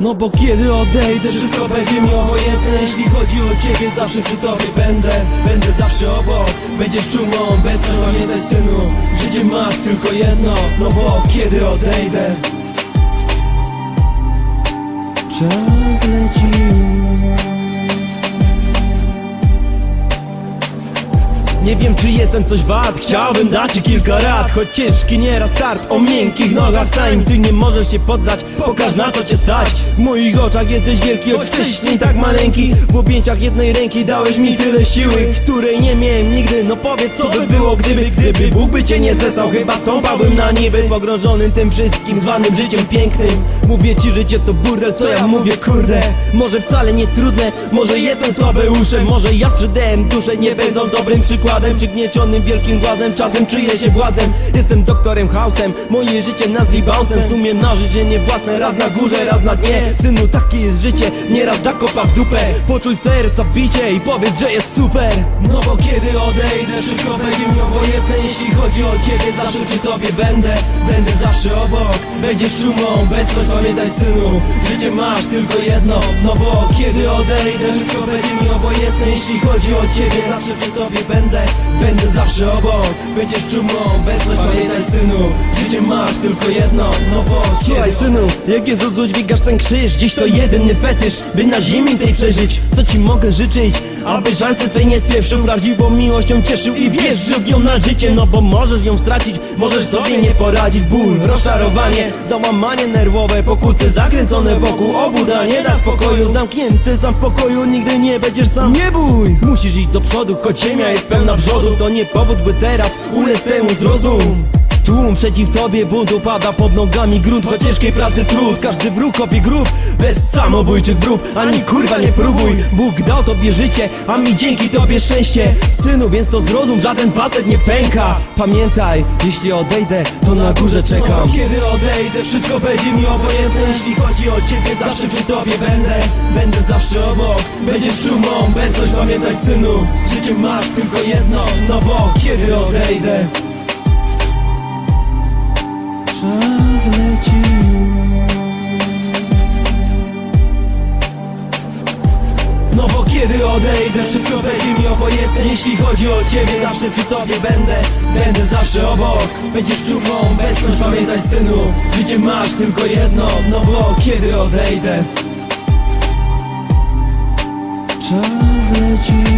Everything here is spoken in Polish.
No bo kiedy odejdę, wszystko będzie mi obojętne Jeśli chodzi o ciebie, zawsze przy tobie będę. Będę zawsze obok, będziesz czuł moją obecność. Pamiętaj synu, życie masz tylko jedno. No bo kiedy odejdę? Czas leci Nie wiem czy jestem coś wart Chciałbym dać ci kilka rad Choć ciężki nieraz start. O miękkich nogach wstań Ty nie możesz się poddać. Pokaż na co cię stać. W moich oczach jesteś wielki Od wcześniej tak maleńki. W objęciach jednej ręki Dałeś mi tyle siły Której nie miałem nigdy. No powiedz co by było gdyby Gdyby Bóg by cię nie zesłał. Chyba stąpałbym na niby Pogrążonym tym wszystkim Zwanym życiem pięknym. Mówię ci życie to burdel Co ja mówię kurde. Może wcale nie trudne Może jestem słabeuszem Może ja sprzedałem duszę Nie będąc dobrym przykładem Przygniecionym wielkim głazem Czasem czuję się błaznem. Jestem doktorem Hausem Moje życie nazwij bausem W sumie na życie nie własne Raz na górze, raz na dnie. Synu takie jest życie Nieraz da kopa w dupę. Poczuj serca bicie I powiedz, że jest super. No bo kiedy odejdę Wszystko będzie mi obojętne. Jeśli chodzi o ciebie Zawsze przy tobie będę. Będę zawsze obok Będziesz czuł moją obecność Pamiętaj synu Życie masz tylko jedno. No bo kiedy odejdę Wszystko będzie mi obojętne. Jeśli chodzi o ciebie Zawsze przy tobie będę Będę zawsze obok Będziesz czuł moją obecność Pamiętaj synu Życie masz tylko jedno No bo Słuchaj synu Jak Jezus udźwigasz ten krzyż? Dziś to jedyny fetysz By na ziemi tej przeżyć. Co ci mogę życzyć? Aby szansę swej nie spieprzył Prawdziwą miłością cieszył i wierzył w nią na życie. No bo możesz ją stracić, możesz sobie nie poradzić. Ból, rozczarowanie, załamanie nerwowe Pokusy zakręcone wokół obuda Nie da spokoju, zamknięty sam w pokoju Nigdy nie będziesz sam, nie bój! Musisz iść do przodu, choć ziemia jest pełna wrzodu To nie powód, by teraz ulec temu zrozum Tłum przeciw tobie, bunt upada pod nogami grunt Choć ciężkiej pracy trud, każdy wróg kopie grób Bez samobójczych prób, ani kurwa nie próbuj Bóg dał tobie życie, a mi dzięki tobie szczęście. Synu, więc to zrozum, żaden facet nie pęka. Pamiętaj, jeśli odejdę, to na górze czekam. Kiedy odejdę, wszystko będzie mi obojętne. Jeśli chodzi o ciebie, zawsze przy tobie będę. Będę zawsze obok, będziesz czuł moją obecność Pamiętaj synu, życie masz tylko jedno No bo kiedy odejdę Czas leci. No bo kiedy odejdę, wszystko będzie mi obojętne. Jeśli chodzi o ciebie, zawsze przy tobie będę. Będę zawsze obok, będziesz czuł moją obecność Pamiętaj synu, życie masz tylko jedno. No bo kiedy odejdę? Czas leci